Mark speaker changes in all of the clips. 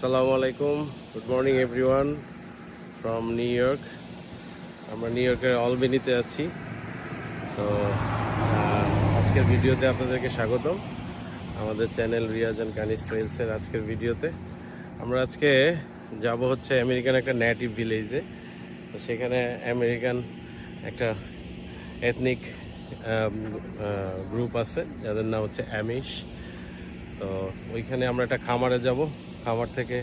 Speaker 1: আসসালামু আলাইকুম। Good morning everyone from New York আমরা নিউ ইয়র্কের অলবেনিতে আছি। তো আজকের ভিডিওতে আপনাদেরকে স্বাগতম। আমাদের চ্যানেল রিয়াজ অ্যান্ড কানিস ট্রেলসের আজকের ভিডিওতে। আমরা আজকে যাব হচ্ছে আমেরিকান একটা নেটিভ ভিলেজে তো সেখানে আমেরিকান একটা এথনিক গ্রুপ আছে, যাদের নাম হচ্ছে অ্যামিশ তো, ওইখানে আমরা একটা খামারে যাব। খামার থেকে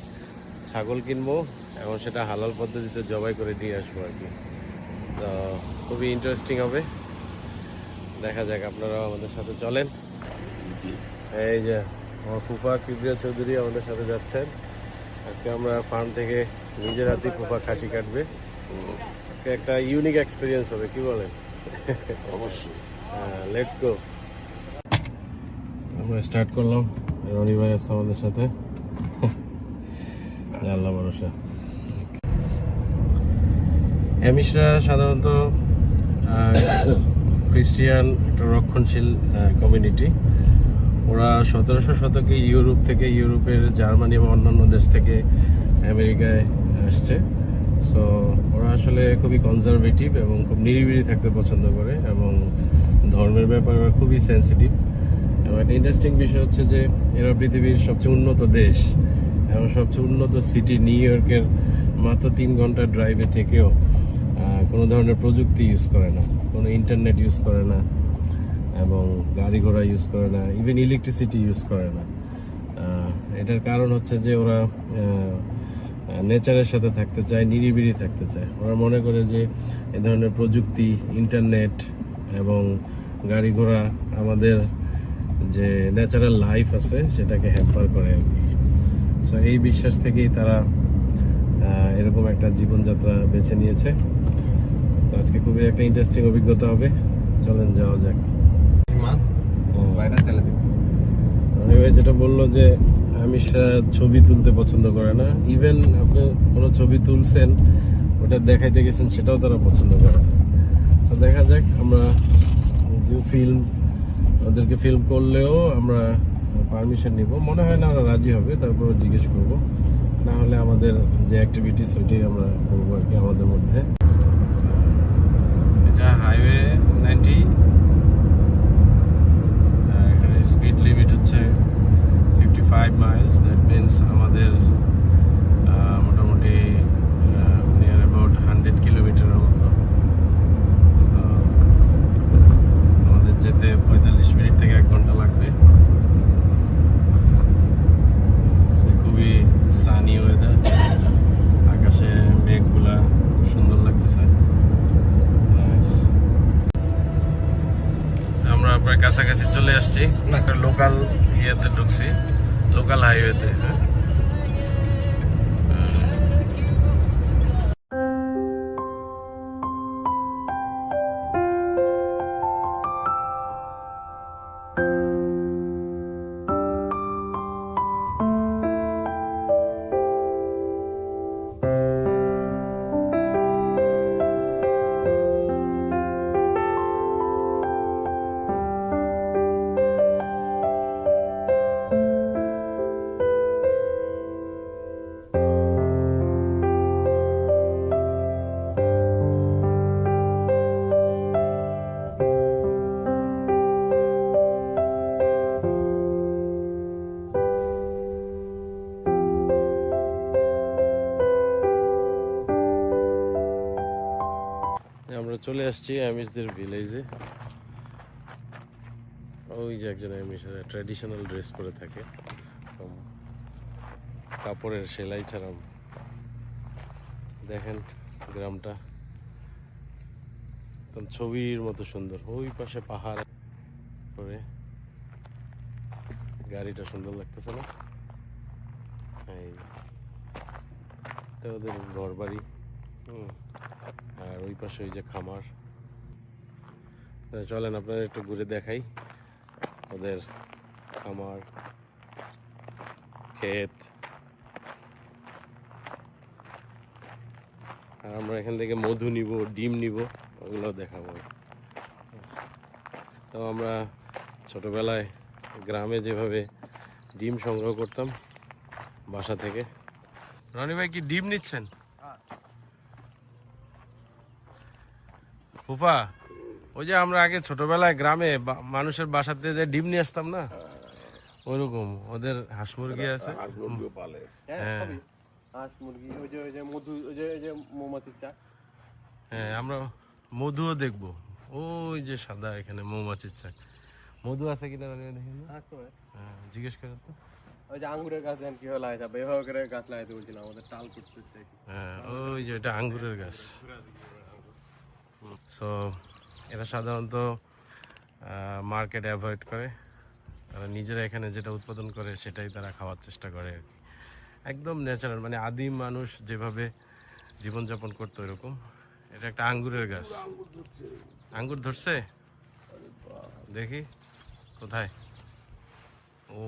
Speaker 1: ছাগল কিনবো। এবং সেটা হালাল পদ্ধতিতে জবাই করে নিয়ে আসব আর কি। তো খুবই ইন্টারেস্টিং হবে। দেখা যাক আপনারাও আমাদের সাথে চলেন। এই যে আমার ফুফা কিবরিয়া চৌধুরী আমাদের সাথে যাচ্ছেন। আজকে আমরা ফার্ম থেকে নিজের হাতে ফুফা খাসি কাটবে। আজকে একটা ইউনিক এক্সপিরিয়েন্স হবে কি বলেন?
Speaker 2: অবশ্যই।
Speaker 1: লেটস গো আমরা স্টার্ট করলাম। রনি ভাই আসছে আমাদের সাথে। আল্লাহ ভরসা। অ্যামিশরা সাধারণত খ্রিস্টিয়ান একটা রক্ষণশীল কমিউনিটি ওরা সতেরোশো শতকে ইউরোপ থেকে ইউরোপের জার্মানি এবং অন্যান্য দেশ থেকে আমেরিকায় আসছে। সো ওরা আসলে খুবই কনজারভেটিভ এবং খুব নিরিবিলি থাকতে পছন্দ করে এবং ধর্মের ব্যাপারে ওরা খুবই সেন্সিটিভ এবং একটা ইন্টারেস্টিং বিষয় হচ্ছে যে এরা পৃথিবীর সবচেয়ে উন্নত দেশ। এবং সবচেয়ে উন্নত সিটি নিউ ইয়র্কের মাত্র তিন ঘণ্টা ড্রাইভে থেকেও কোনো ধরনের প্রযুক্তি ইউজ করে না, কোনো ইন্টারনেট ইউজ করে না, এবং গাড়ি ঘোড়া ইউজ করে না ইভেন ইলেকট্রিসিটি ইউজ করে না। এটার কারণ হচ্ছে যে ওরা নেচারের সাথে থাকতে চায়, নিরিবিলি থাকতে চায়। ওরা মনে করে যে এ ধরনের প্রযুক্তি ইন্টারনেট এবং গাড়ি ঘোড়া আমাদের যে ন্যাচারাল লাইফ আছে, সেটাকে হ্যাম্পার করে আর কি। সো এই বিশ্বাস থেকেই তারা এরকম একটা জীবনযাত্রা বেছে নিয়েছে। তো আজকে খুবই একটা ইন্টারেস্টিং অভিজ্ঞতা হবে। চলেন যাওয়া যাক। আমি ভাই যেটা বলল যে আমি ছবি তুলতে পছন্দ করে না। ইভেন আপনি কোনো ছবি তুলছেন ওটা দেখাইতে গেছেন সেটাও তারা পছন্দ করে তো দেখা যাক আমরা ফিল্ম ওদেরকে ফিল্ম করলেও আমরা পারমিশন নিব। মনে হয় না ওরা রাজি হবে তারপরে জিজ্ঞেস করব। না হলে আমাদের যে অ্যাক্টিভিটিস ওইটাই আমরা করব আর কি আমাদের মধ্যে। এটা হাইওয়ে নাইনটি এখানে স্পিড লিমিট হচ্ছে fifty five miles that means আমাদের মোটামুটি নিয়ার অ্যাবাউট হান্ড্রেড কিলোমিটারের মতো। আমাদের যেতে পঁয়তাল্লিশ মিনিট থেকে এক ঘণ্টা লাগবে সে খুবই সানি ওয়েদার আকাশে মেঘগুলা সুন্দর লাগতেছে। আমরা প্রায় কাছাকাছি চলে আসছি। একটা লোকাল ইয়েতে ঢুকছি। লোকাল হাইওয়েতে হ্যাঁ? আমরা চলে আসছি আমিষদের ভিলেজে ওই যে একজন আমিষ ট্র্যাডিশনাল ড্রেস পরে থাকে। কাপড়ের সেলাই ছাড়া। দেখেন গ্রামটা। ছবির মতো সুন্দর। ওই পাশে পাহাড় করে গাড়িটা সুন্দর লাগতেছে না? এই ওদের ঘর বাড়ি হুম ওই পাশে ওই যে খামার। চলেন আপনাদের একটু ঘুরে দেখাই ওদের খামার, ক্ষেত। আর আমরা এখান থেকে মধু নিব, ডিম নিব, ওগুলো দেখাবো। তো আমরা ছোটবেলায় গ্রামে যেভাবে ডিম সংগ্রহ করতাম বাসা থেকে। রনি ভাই কি ডিম নিচ্ছেন? ফুপা ওই যে আমরা আগে ছোটবেলায় গ্রামে বা- মানুষের বাসাতে যে ডিম নিয়ে আসতাম না? ওরকম ওদের হাঁস মুরগি আছে?
Speaker 2: আর মুরগিও পালে।
Speaker 1: হ্যাঁ।
Speaker 3: হাঁস মুরগি ওই যে ওই যে মধু ওই যে ওই যে মৌমাছির চা।
Speaker 1: হ্যাঁ আমরা মধুও দেখব। ওই যে সাদা এখানে মৌমাছির চাক মধু আছে কিনা দেখেন না? হ্যাঁ, জিজ্ঞেস করেন তো।
Speaker 3: ওই যে আঙ্গুরের গাছ দেন কীভাবে লাগাইতে হবে? এভাবে করে গাছ লাগাইতে বলছিলাম আমাদের টাল করতে
Speaker 1: হ্যাঁ ওই যে এটা আঙ্গুরের গাছ। সো এরা সাধারণত মার্কেট অ্যাভয়েড করে। তারা নিজেরা এখানে যেটা উৎপাদন করে, সেটাই তারা খাওয়ার চেষ্টা করে আর কি। একদম ন্যাচারাল মানে আদিম মানুষ যেভাবে জীবনযাপন করতো এরকম। এটা একটা আঙ্গুরের গাছ। আঙ্গুর ধরছে? দেখি, কোথায়? ও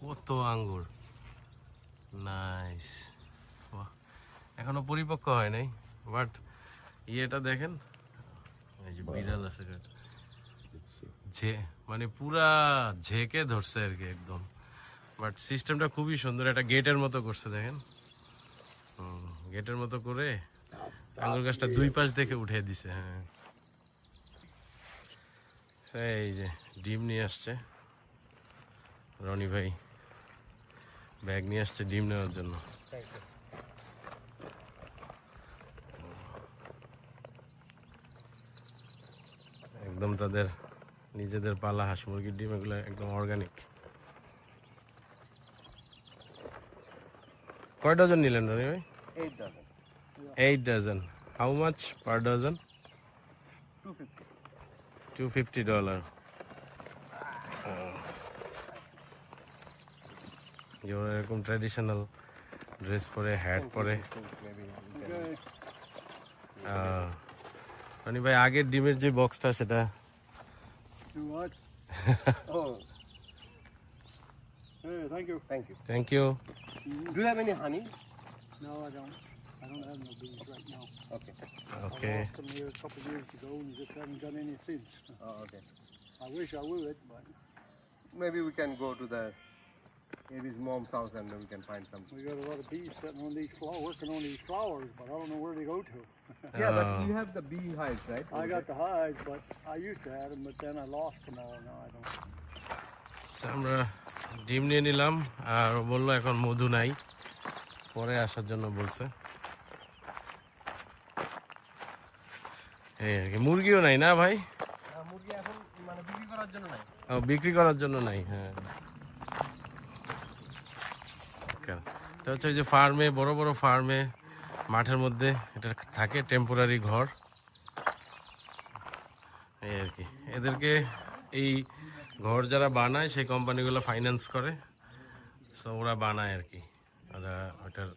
Speaker 1: কত আঙ্গুর। নাইস এখনও পরিপক্ক হয় নাই বাট ইয়েটা দেখেন? এই যে বিড়াল আছে। ঝে মানে পুরা ঝেকে ধরছে আর কি একদম। বাট সিস্টেমটা খুবই সুন্দর একটা গেটের মতো করছে দেখেন। গেটের মতো করে আঙ্গুর গাছটা দুই পাশ দেখে উঠে দিছে হ্যাঁ। এই যে ডিম নিয়ে আসছে। রনি ভাই ব্যাগ নিয়ে আসছে ডিম নেওয়ার জন্য। একদম তাদের নিজেদের পালা হাঁস মুরগির ডিম এগুলো একদম অর্গানিক কয় ডজন নিলেন রনি ভাই? Eight dozen
Speaker 3: how much
Speaker 1: per dozen two fifty dollar এরকম ট্র্যাডিশনাল ড্রেস পরে হ্যাট পরে। রনি ভাই আগের ডিমের যে বক্সটা সেটা
Speaker 4: oh. Hey, thank you.
Speaker 3: You
Speaker 1: thank you
Speaker 3: do have any honey
Speaker 4: No, I don't. I don't have no bees right now.
Speaker 3: Okay
Speaker 1: okay
Speaker 4: I lost here a couple of years ago and just haven't done any since.
Speaker 3: Okay
Speaker 4: I wish I would, but
Speaker 3: maybe we can go to the Amy's mom's house and then we can find something.
Speaker 4: we got a lot of bees sitting on these flowers, working on these flowers, but I don't know where they go to.
Speaker 3: Yeah, but
Speaker 1: Oh.
Speaker 3: you have the bee hives, right?
Speaker 4: I got the hives, but I used to have them, but then I lost them all. Now I don't.
Speaker 1: আমরা ডিম নিয়ে নিলাম আর বলল এখন মধু নাই পরে আসার জন্য বলছে এই আর কি মুরগিও নাই না ভাই
Speaker 3: মুরগি এখন মানে বিক্রি করার জন্য নাই
Speaker 1: বিক্রি করার জন্য নাই হ্যাঁ কেন? এটা হচ্ছে ওই যে ফার্মে, বড় বড় ফার্মে, মাঠের মধ্যে এটা থাকে টেম্পোরারি ঘর। এই আর কি। এদেরকে এই ঘর যারা বানায়, সেই কোম্পানিগুলো ফাইন্যান্স করে। সো ওরা বানায় আর কি। ওরা ওটার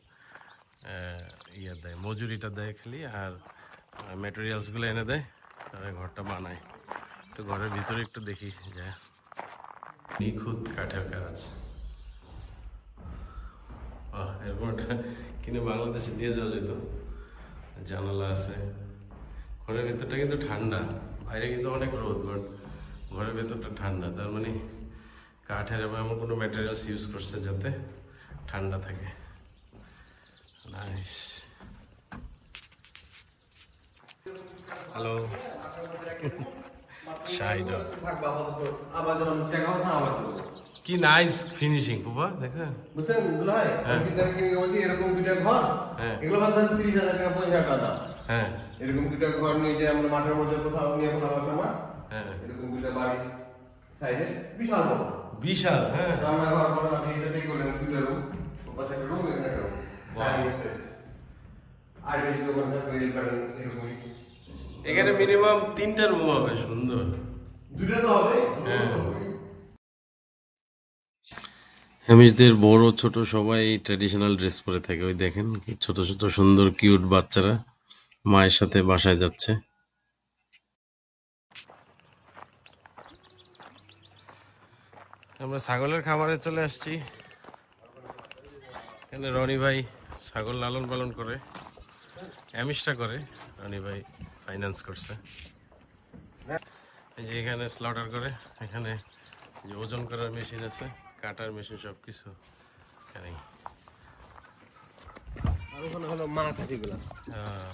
Speaker 1: ইয়ে দেয়, মজুরিটা দেয় খালি, আর ম্যাটেরিয়ালসগুলো এনে দেয়। তারা ঘরটা বানায়। তো ঘরের ভিতরে একটু দেখি, যে। নিখুঁত কাঠের কাজ। এরকম একটা কিনে বাংলাদেশে নিয়ে যাওয়া যেত। জানালা আছে। ঘরের ভেতরটা কিন্তু ঠান্ডা। বাইরে কিন্তু অনেক রোদ বাট ঘরের ভেতরটা ঠান্ডা। তার মানে কাঠের এবং এমন কোনো ম্যাটেরিয়ালস ইউজ করছে যাতে ঠান্ডা থাকে। নাইস হ্যালো শাহিদ
Speaker 3: আবার যখন আবার
Speaker 1: কি নাইস ফিনিশিং বাবা দেখা
Speaker 3: বুঝছেন? দুলাই আমি তার কিনে বলছি এরকম দুইটা ঘর
Speaker 1: হ্যাঁ।
Speaker 3: এগুলো ভাবতাম তিরিশ হাজার টাকা হাজার টাকা দাম।
Speaker 1: হ্যাঁ।
Speaker 3: এরকম দুইটা ঘর নিয়ে যে আমরা মাঠের মধ্যে কোথাও নিয়ে কোথাও একটা মাঠ
Speaker 1: হ্যাঁ।
Speaker 3: এরকম দুইটা বাড়ি সাইজে বিশাল বড়।
Speaker 1: বিশাল হ্যাঁ।
Speaker 3: রান্নাঘর করে আপনি এটাতেই করলেন দুইটা রুম পাশে একটা রুম এখানে একটা রুম আর বেশি দোকান থাকবে এই করেন এরকমই।
Speaker 1: এখানে মিনিমাম তিনটা রুম হবে সুন্দর।
Speaker 3: দুইটা তো হবে।
Speaker 1: হেমিসদের বড় ছোট সবাই এই ট্র্যাডিশনাল ড্রেস পরে থাকে। ওই দেখেন ছোট ছোট, সুন্দর কিউট বাচ্চারা মায়ের সাথে বাসায় যাচ্ছে। আমরা ছাগলের খামারে চলে আসছি। এখানে রনি ভাই ছাগল লালন পালন করে অ্যামিসটা করে। রনি ভাই ফাইন্যান্স করছে। এই যে এখানে স্লটার করে, এখানে ওজন করার মেশিন আছে। কাটার মেশিন সব কিছু
Speaker 3: আর ওখানে হলো মা খাসিগুলা
Speaker 1: হ্যাঁ,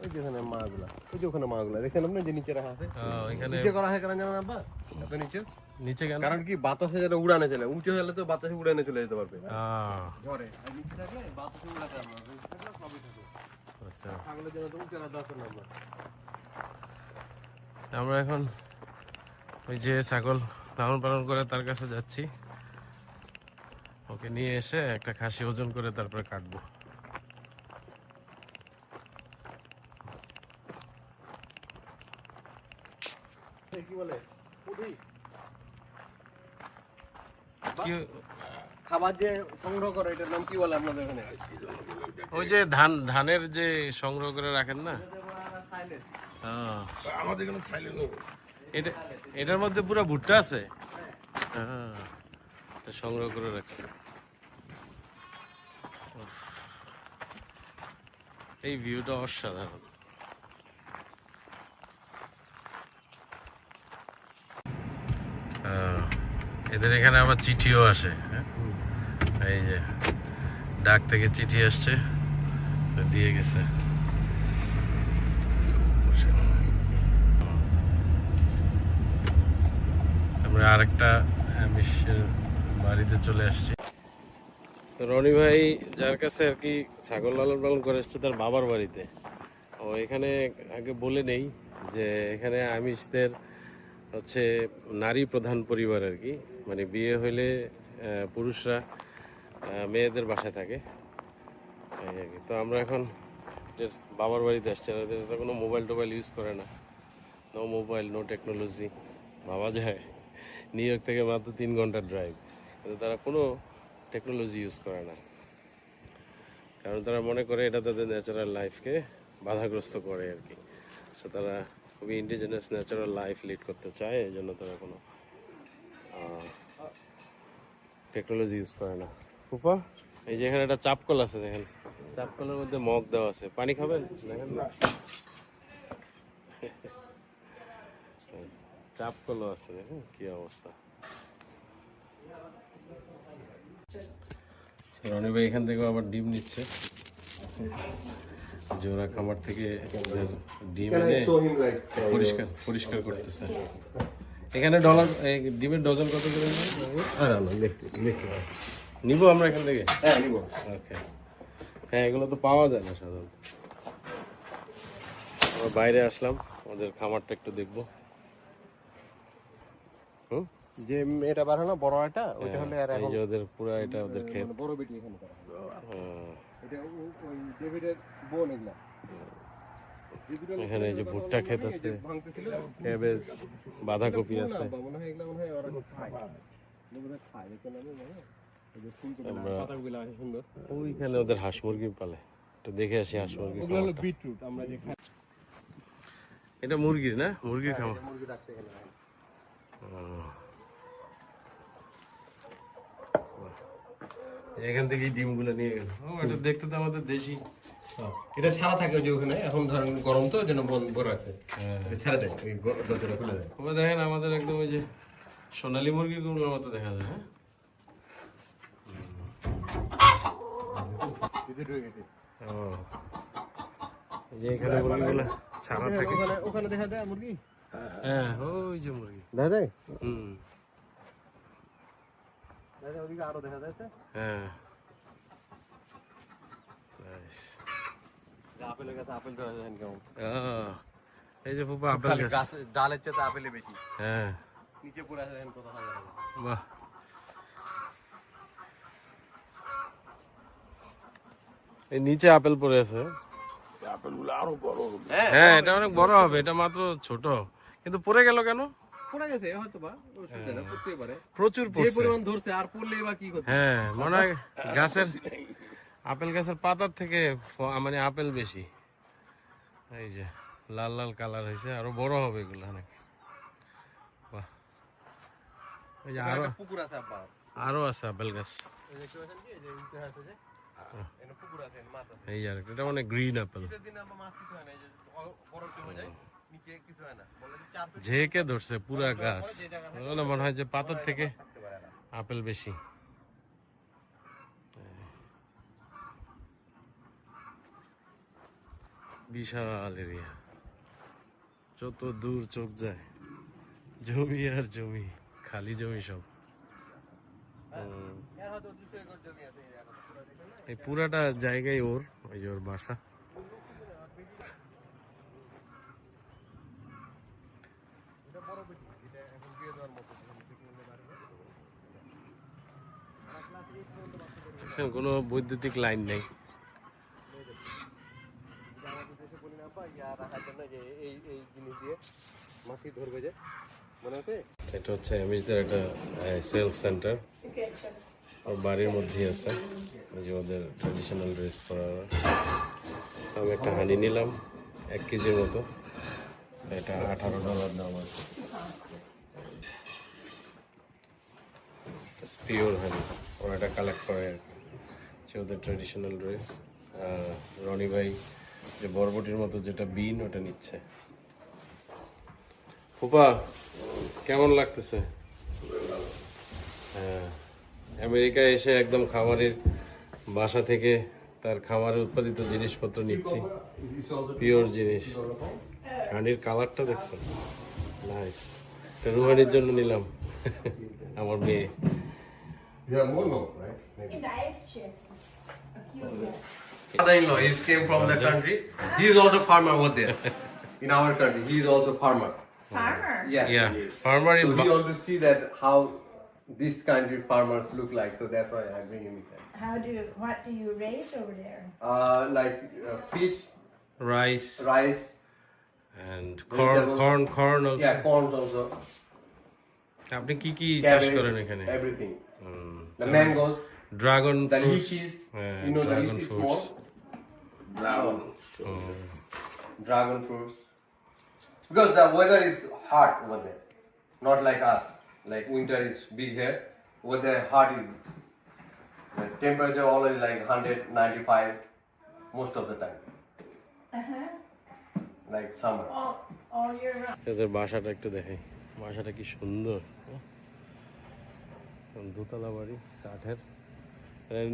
Speaker 3: ওই যে ওখানে মা গুলা ওই যে ওখানে গুলা দেখেন আপনি যে নিচে রাখা আছে।
Speaker 1: হ্যাঁ, এখানে
Speaker 3: নিচে করা হয় কেন জানেন আব্বা? এত নিচে?
Speaker 1: নিচে কেন?
Speaker 3: কারণ কি বাতাসে যেন উড়ানে চলে। উঁচু হলে তো বাতাসে উড়ানে চলে যেতে পারবে ঘরে আর নিচে থাকলে বাতাসে উড়াতে পারবে থাকলে সবই থাকে।
Speaker 1: বুঝতে পারছি।
Speaker 3: ছাগলের জন্য তো উঁচু দরকার না আমরা
Speaker 1: আমরা এখন ওই যে ছাগল লালন পালন করে তার কাছে যাচ্ছি। ওকে নিয়ে এসে একটা খাসি ওজন করে তারপরে কাটবো।
Speaker 3: কি বলে? খাবার যে সংগ্রহ করে এটার নাম কি বলে আপনাদের ওখানে
Speaker 1: ওই যে ধান ধানের যে সংগ্রহ করে রাখেন না? হ্যাঁ।
Speaker 2: আমাদের এখানে সাইলেন্ট
Speaker 1: এটা এটার মধ্যে পুরো ভুট্টা আছে? হ্যাঁ। সংগ্রহ করে রাখছে। এই ভিউটা অসাধারণ। এদের এখানে আবার চিঠিও আসে হ্যাঁ? এই যে, ডাক থেকে চিঠি আসছে, দিয়ে গেছে। আমরা আরেকটা বাড়িতে চলে আসছি। রনি ভাই যার কাছে আর কি ছাগল লালন পালন করে এসছে তার বাবার বাড়িতে। ও এখানে আগে বলে নেই যে এখানে আমিষদের হচ্ছে নারী প্রধান পরিবার আর কি। মানে বিয়ে হইলে পুরুষরা মেয়েদের বাসায় থাকে। তো আমরা এখন বাবার বাড়িতে আসছি। তো কোনো মোবাইল টোবাইল ইউজ করে না। নো মোবাইল নো টেকনোলজি ভাবা যায়। নিউ ইয়র্ক থেকে মাত্র তিন ঘণ্টার ড্রাইভ কিন্তু তারা কোনো টেকনোলজি ইউজ করে না। কারণ তারা মনে করে এটা তাদের ন্যাচারাল লাইফকে বাধাগ্রস্ত করে আর কি। সো তারা খুবই ইন্ডিজিনাস ন্যাচারাল লাইফ লিড করতে চায়, এই জন্য তারা কোনো টেকনোলজি ইউজ করে না। ফুপা এই যে এখানে একটা চাপকল আছে দেখেন। চাপকলের মধ্যে মগ দেওয়া আছে। পানি খাবেন? দেখেন না? চাপ কলও আছে, দেখেন কি অবস্থা। রনি ভাই এখান থেকেও আবার ডিম নিচ্ছে। জোড়া খামার থেকে ডিম এনে পরিষ্কার পরিষ্কার করতেছে। এখানে ডলার এই ডিমের ডজন কত করে নিব আমরা এখান থেকে?
Speaker 3: হ্যাঁ নিব।
Speaker 1: ওকে হ্যাঁ এগুলো তো পাওয়া যায় না সাধারণত। আমরা বাইরে আসলাম আমাদের খামারটা একটু দেখব। হুম?
Speaker 3: যে এটা বার হলো বড় একটা ওইটা হলে আর
Speaker 1: এই
Speaker 3: এখন
Speaker 1: যে ওদের পুরো এটা ওদের ক্ষেত।
Speaker 3: মানে বড় বেটি এখানে করা হয়।
Speaker 1: হ্যাঁ,
Speaker 3: এটা ওই ডেভিডের বোন এগুলা।
Speaker 1: এখানে এই যে ভুট্টা ক্ষেত
Speaker 3: যে
Speaker 1: আছে ক্যাবেজ বাঁধাকপি আছে।
Speaker 3: হয় হয়।
Speaker 1: ওইখানে ওদের হাঁস মুরগি পালে। একটু দেখে আসি হাঁস মুরগি।
Speaker 3: বিটরুট, আমরা যে
Speaker 1: এটা মুরগির না? মুরগির খামার
Speaker 3: এটা মুরগি রাখতে এখানে
Speaker 1: থেকেই ডিমগুলো নিয়ে গেল। ও এটা দেখতে তো আমাদের দেশি।
Speaker 3: এটা ছাড়া থাকে যে ওখানে এখন ধরেন গরম তো যেন বন্ধ রাখে।
Speaker 1: হ্যাঁ।
Speaker 3: ছাড়া দেয় দরজাটা খুলে দেয়
Speaker 1: ওরা দেখেন আমাদের একদম ওই যে সোনালী মুরগিগুলোর মতো দেখা যায় হ্যাঁ? যে এখানে মুরগিগুলো ছাড়া থাকে।
Speaker 3: ওখানে ওখানে দেখা যায় মুরগি?
Speaker 1: হ্যাঁ ওই যে মুরগি।
Speaker 3: দেখা যায়?
Speaker 1: হুম।
Speaker 3: আরও দেখা যাচ্ছে
Speaker 1: হ্যাঁ বেশ।
Speaker 3: আপেলের কাছে আপেল ধরা যায় কেমন
Speaker 1: আহ, এই যে ফুপা আপেল গাছ
Speaker 3: গাছ ডালের চেয়ে আপেলে বেশি
Speaker 1: হ্যাঁ
Speaker 3: নিচে পড়ে আছে কত হাজার হাজার।
Speaker 1: বাহ এই নিচে আপেল পড়ে আছে
Speaker 2: আপেলগুলো আরও বড়
Speaker 1: হ্যাঁ এটা অনেক বড় হবে এটা মাত্র ছোট কিন্তু পড়ে গেল কেন
Speaker 3: পড়ে গেছে হয়তো বা অসুবিধা পারে।
Speaker 1: প্রচুর
Speaker 3: যে পরিমাণ ধরছে আর পড়লে বা কি করতে
Speaker 1: হ্যাঁ মনে হয় গাছের আপেল গাছের পাতার থেকে মানে আপেল বেশি। এই যে লাল লাল কালার হয়েছে আরও বড় হবে এগুলো অনেক। বাহ। এই যে
Speaker 3: আরও পুকুর আছে
Speaker 1: আরও আছে আপেল গাছ।
Speaker 3: এই
Speaker 1: আর এটা মানে গ্রিন আপেল
Speaker 3: হয় হয়
Speaker 1: ঝেঁকে ধরছে পুরা গাছ। ওগুলো মনে হয় যে পাতার থেকে। আপেল বেশি। বিশাল এরিয়া। যত দূর চোখ যায় জমি আর জমি খালি জমি সব।
Speaker 3: না?
Speaker 1: এই পুরাটা জায়গায় ওর ওই যে ওর বাসা
Speaker 3: এটা বড় বেশি এটা এখন দিয়ে দেওয়ার মতো জমি থেকে নিলে পারবে
Speaker 1: দেখছেন, কোনো বৈদ্যুতিক লাইন নেই। এটা হচ্ছে এমিসদের একটা সেলস সেন্টার ওর বাড়ির মধ্যেই আছে। যে ওদের ট্রেডিশনাল ড্রেস পরা আমি একটা হানি নিলাম এক কেজির মতো। এটা আঠারো ডলার দাম আছে। পিওর হানি ওরা এটা কালেক্ট করে আর কি। যে ওদের ট্রেডিশনাল ড্রেস রনি ভাই যে বরবটির মতো যেটা বিন, ওটা নিচ্ছে। ফুপা, কেমন লাগতেছে? হ্যাঁ আমেরিকায় এসে একদম খামারের বাসা থেকে তার খামারে উৎপাদিত জিনিসপত্র নিচ্ছি। পিওর জিনিস। হাঁড়ির কালারটা দেখছেন? নাইস। রুহানির জন্য নিলাম। আমার মেয়ে।
Speaker 3: You have more milk, right?
Speaker 5: Nice chance. A few yes.
Speaker 3: Father-in-law, he came from the country. He is also farmer over there. In our country, he is also farmer.
Speaker 5: Farmer.
Speaker 3: Yeah.
Speaker 1: Yeah, farmer is
Speaker 3: So we
Speaker 1: ba-
Speaker 3: want to see that how this country farmers look like. So that's why I bring him here.
Speaker 5: How do what do you raise over there?
Speaker 3: Uh, like uh, fish,
Speaker 1: rice
Speaker 3: rice,
Speaker 1: and corn
Speaker 3: Vegetables.
Speaker 1: corn corn also
Speaker 3: yeah, corn also,
Speaker 1: আপনি কি কি চাষ
Speaker 3: cabbage,
Speaker 1: করেন এখানে
Speaker 3: everything. The mangoes,
Speaker 1: dragon
Speaker 3: the
Speaker 1: fruits
Speaker 3: lychees.
Speaker 1: হ্যাঁ
Speaker 3: you know the
Speaker 1: dragon
Speaker 3: lychee
Speaker 1: fruits
Speaker 3: small, dragon fruits. Because the weather is hot over there, not like us. Like winter is big here. Over there, hot is the temperature always like 195 most of the time,
Speaker 5: Uh huh.
Speaker 3: like summer.
Speaker 5: All all year round.
Speaker 1: এদের বাসাটা একটু দেখাই বাসাটা কি সুন্দর হ্যাঁ? দোতলা বাড়ি, কাঠের।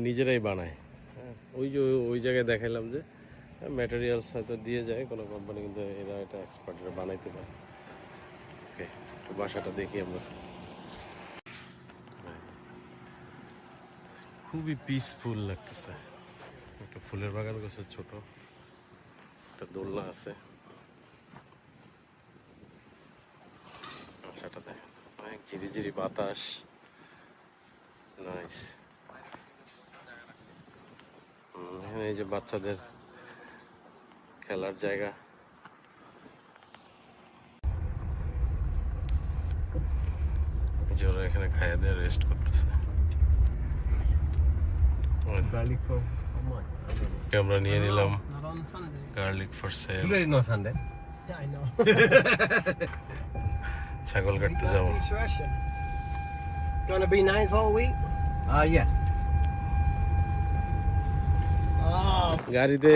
Speaker 1: নিজেরাই বানায়। হ্যাঁ ওই যে ওই জায়গায় দেখাইলাম যে ম্যাটেরিয়ালস হয়তো দিয়ে যায়, কোনো কোম্পানি কিন্তু এরা এটা এক্সপার্টরা বানাইতে পারে। ওকে, একটু বাসাটা দেখি আমরা। খুবই পিসফুল লাগতেছে। একটা ফুলের বাগান গেছে ছোট। একটা দোলনা আছে। বাসাটা দেখেন অনেক ঝিরিঝিরি বাতাস। নাইস এখানে এই যে বাচ্চাদের খেলার জায়গা। ওরা এখানে খাইয়ে দিয়ে রেস্ট করতেছে। আমরা নিয়ে নিলাম.
Speaker 4: Garlic for sale.
Speaker 1: ছাগল কাটতে যাব.
Speaker 4: Gonna be nice all week?
Speaker 3: Uh, yeah.
Speaker 4: Oh,
Speaker 1: গাড়িতে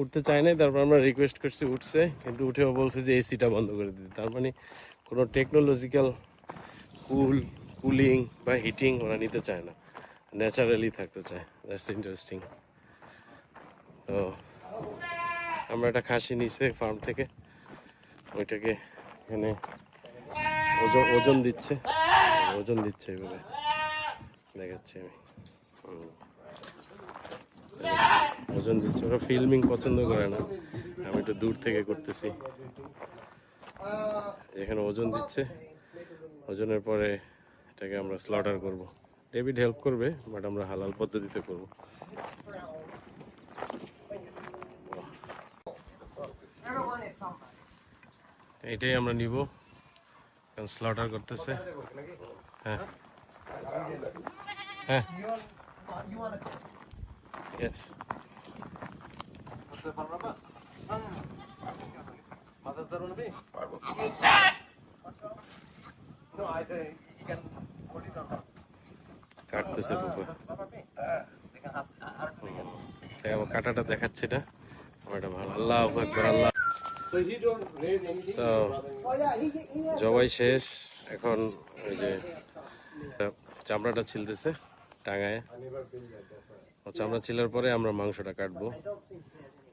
Speaker 1: উঠতে চায় নাই তারপর আমরা রিকোয়েস্ট করছি উঠছে কিন্তু উঠেও বলছে যে এসিটা বন্ধ করে দিতে। তার মানে কোনো টেকনোলজিক্যাল কুল কুলিং বা হিটিং ওরা নিতে চায় না। ন্যাচারালি থাকতে চায় দ্যাটস ইন্টারেস্টিং তো আমরা একটা খাসি নিছে ফার্ম থেকে ওইটাকে এখানে ওজন ওজন দিচ্ছে। ওজন দিচ্ছে এভাবে দেখাচ্ছি আমি। ওজন দিচ্ছে। ওরা ফিল্মিং পছন্দ করে না। আমি একটু দূর থেকে করতেছি। এখানে ওজন দিচ্ছে। ওজনের পরে এটাকে আমরা স্লটার করব। ডেভিড হেল্প করবে বাট আমরা হালাল পদ্ধতিতে করব। এটাই আমরা নিব। স্লটার করতেছে। হ্যাঁ। হ্যাঁ. কাটতেছে কাটাটা দেখাচ্ছে না। এটা ভালো। আল্লাহ একবার আল্লাহ
Speaker 4: Has
Speaker 1: জবাই শেষ। এখন ওই যে, চামড়াটা ছিলতেছে টাঙায়। চামড়া ছিলার পরে আমরা মাংসটা কাটবো।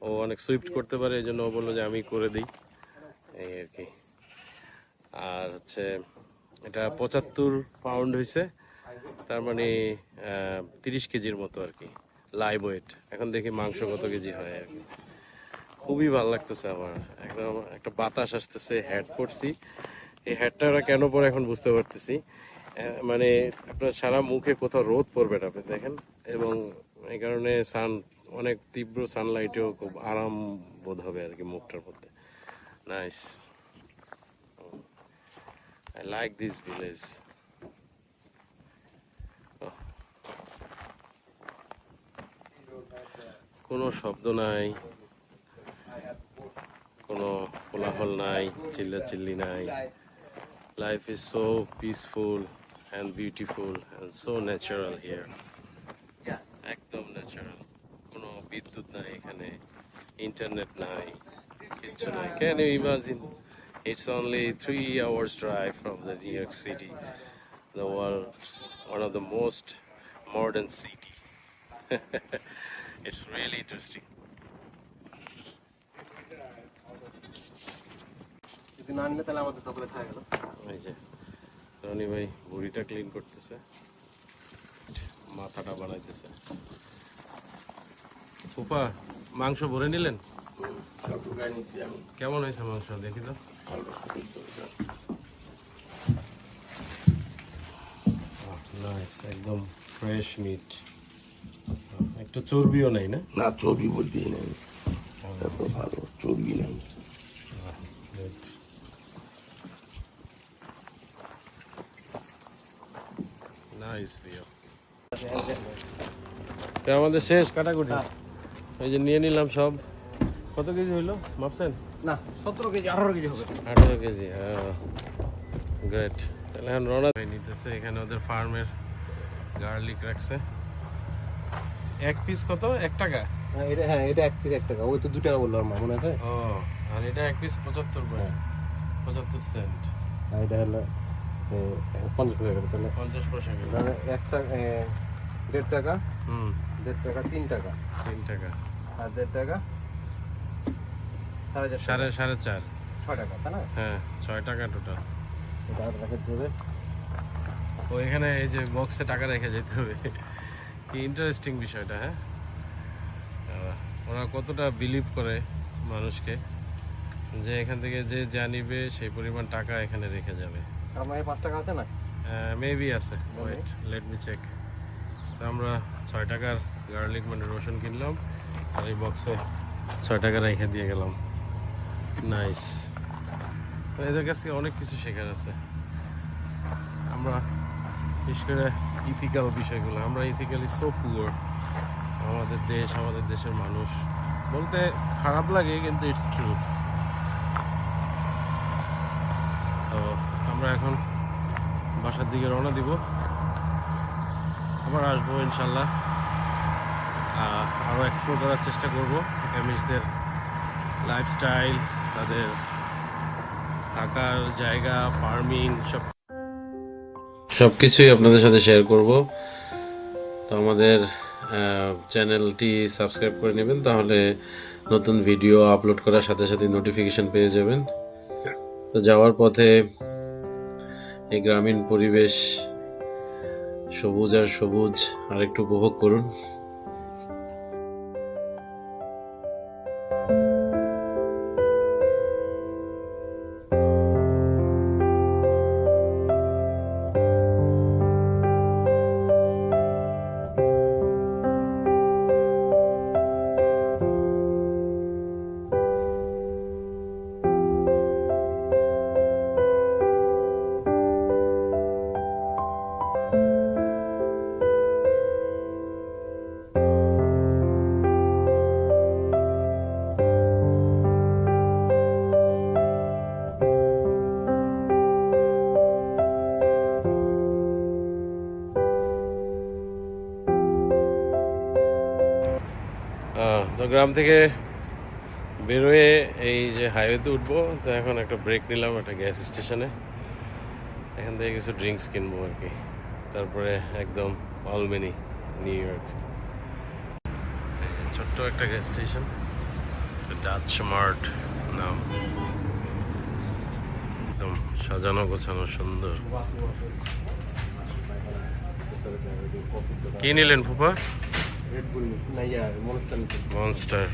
Speaker 1: ও অনেক সুইফট করতে পারে, এই জন্য ও বলল যে আমি করে দিই। এই আর কি। আর হচ্ছে, এটা পঁচাত্তর পাউন্ড হয়েছে তার মানে তিরিশ কেজির মতো আর কি। লাইভ ওয়েট এখন দেখি মাংস কত কেজি হয় আর কি। খুবই ভালো লাগতেছে আমার। একদম একটা বাতাস আসতেছে হ্যাট পরছি এই হ্যাটটা কেন পরে এখন বুঝতে পারতেছি। মানে আপনার সারা মুখে কোথাও রোদ পড়বে না, আপনি দেখেন। এবং এই কারণে সান অনেক তীব্র সানলাইটেও খুব আরাম বোধ হবে আর কি মুখটার মধ্যে। Nice I like this village কোনো শব্দ নাই। কোনো কোলাহল নাই চিল্লা চিল্লি নাই। Life is so peaceful and beautiful and so natural here একদম ন্যাচারাল কোনো বিদ্যুৎ নাই এখানে ইন্টারনেট নাই, কিচ্ছু নাই। Can you imagine it's only three hours drive from the New York City the world's one of the most modern city. it's really interesting.
Speaker 3: যদি না নিলে তাহলে আমাদের সকলে খাওয়া গেল।
Speaker 1: এই যে রনি ভাই ভুড়িটা ক্লিন করতেছে। মাথাটা বানাইতেছে। ফুপা মাংস ভরে নিলেন? কেমন হয়েছে মাংস? দেখি তো। নাইস একদম ফ্রেশ মিট একটু চর্বিও নাই না?
Speaker 2: না চর্বি বলতেই নেই। ভালো চর্বি নেই।
Speaker 1: আমাদের শেষ কাটাকুটি। এই যে নিয়ে নিলাম সব। কত কেজি হইল? মাপছেন?
Speaker 3: না সতেরো কেজি আঠারো কেজি হবে।
Speaker 1: আঠারো কেজি হ্যাঁ। গ্রেট তাহলে এখন রওনা নিতেছে এখানে ওদের ফার্মের গার্লিক রাখছে। এক পিস কত? এক টাকা?
Speaker 3: হ্যাঁ এটা হ্যাঁ এটা এক পিস এক টাকা। ওই তো দু টাকা বলল আমার মনে আছে।
Speaker 1: ও আর এটা এক পিস পঁচাত্তর করে। পঁচাত্তর সেন্ট
Speaker 3: আর এটা হলো পঞ্চাশ পয়সা করে তাহলে।
Speaker 1: পঞ্চাশ পয়সা করে
Speaker 3: তাহলে এক টাকা এ, দেড় টাকা
Speaker 1: হুম।
Speaker 3: দেড় টাকা তিন টাকা।
Speaker 1: তিন টাকা।
Speaker 3: আর দেড় টাকা সাড়ে
Speaker 1: সাড়ে চার।
Speaker 3: ছয় টাকা তাই না?
Speaker 1: হ্যাঁ ছয় টাকা টোটাল। ও এখানে এই যে বক্সে টাকা রেখে যেতে হবে। কি ইন্টারেস্টিং বিষয়টা হ্যাঁ? ওরা কতটা বিলিভ করে মানুষকে যে এখান থেকে যে যা নিবে সেই পরিমাণ টাকা এখানে রেখে যাবে।
Speaker 3: আমার এই টাকা আছে না?
Speaker 1: মেবি আছে ওয়েট লেট মি চেক আমরা ছয় টাকার গার্লিক মানে রসুন কিনলাম আর এই বক্সে ছয় টাকা রেখে দিয়ে গেলাম। নাইস এদের কাছ থেকে অনেক কিছু শেখার আছে। আমরা বিশেষ করে ইথিক্যাল বিষয়গুলো আমরা ইথিক্যালি সো পুয়ার আমাদের দেশ আমাদের দেশের মানুষ। বলতে খারাপ লাগে কিন্তু ইটস ট্রু তো আমরা এখন বাসার দিকে রওনা দিব। আবার আসব ইনশাল্লাহ। আরও এক্সপ্লোর করার চেষ্টা করব ক্যামিসদের লাইফস্টাইল তাদের থাকার জায়গা ফার্মিং সব সব কিছুই আপনাদের সাথে শেয়ার করব। তো আমাদের চ্যানেলটি সাবস্ক্রাইব করে নেবেন, তাহলে নতুন ভিডিও আপলোড করার সাথে সাথে নোটিফিকেশন পেয়ে যাবেন। তো যাওয়ার পথে এই গ্রামীণ পরিবেশ সবুজ আর সবুজ আর একটু উপভোগ করুন। গ্রাম থেকে বেরোয়ে এই যে হাইওয়েতে উঠবো, তো এখন একটা ব্রেক নিলাম একটা গ্যাস স্টেশনে এখান থেকে কিছু ড্রিঙ্কস কিনবো আর কি। তারপরে একদম অলবেনি নিউ ইয়র্ক ছোট্ট একটা গ্যাস স্টেশন ডাচ মার্ট নাম। একদম সাজানো গোছানো সুন্দর। কি নিলেন ফুপা
Speaker 3: Red Bull, না। মনস্টার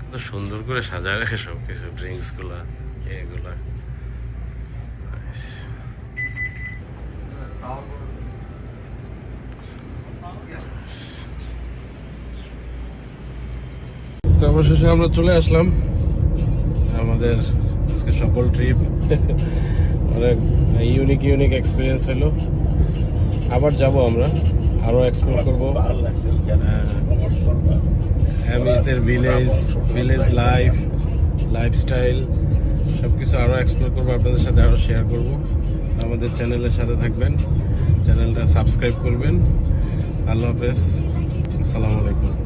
Speaker 1: কত সুন্দর করে সাজায় রাখে সব কিছু ড্রিঙ্কসগুলা এগুলা অবশেষে আমরা চলে আসলাম আমাদের আজকে সকল ট্রিপ ইউনিক ইউনিক এক্সপিরিয়েন্স হলো। আবার যাব আমরা আরও এক্সপ্লোর করব। হ্যামিজদের ভিলেজ ভিলেজ লাইফ লাইফস্টাইল সব কিছু আরও এক্সপ্লোর করব, আপনাদের সাথে আরও শেয়ার করব। আমাদের চ্যানেলের সাথে থাকবেন চ্যানেলটা সাবস্ক্রাইব করবেন। আল্লাহ হাফেজ, আসসালামু আলাইকুম।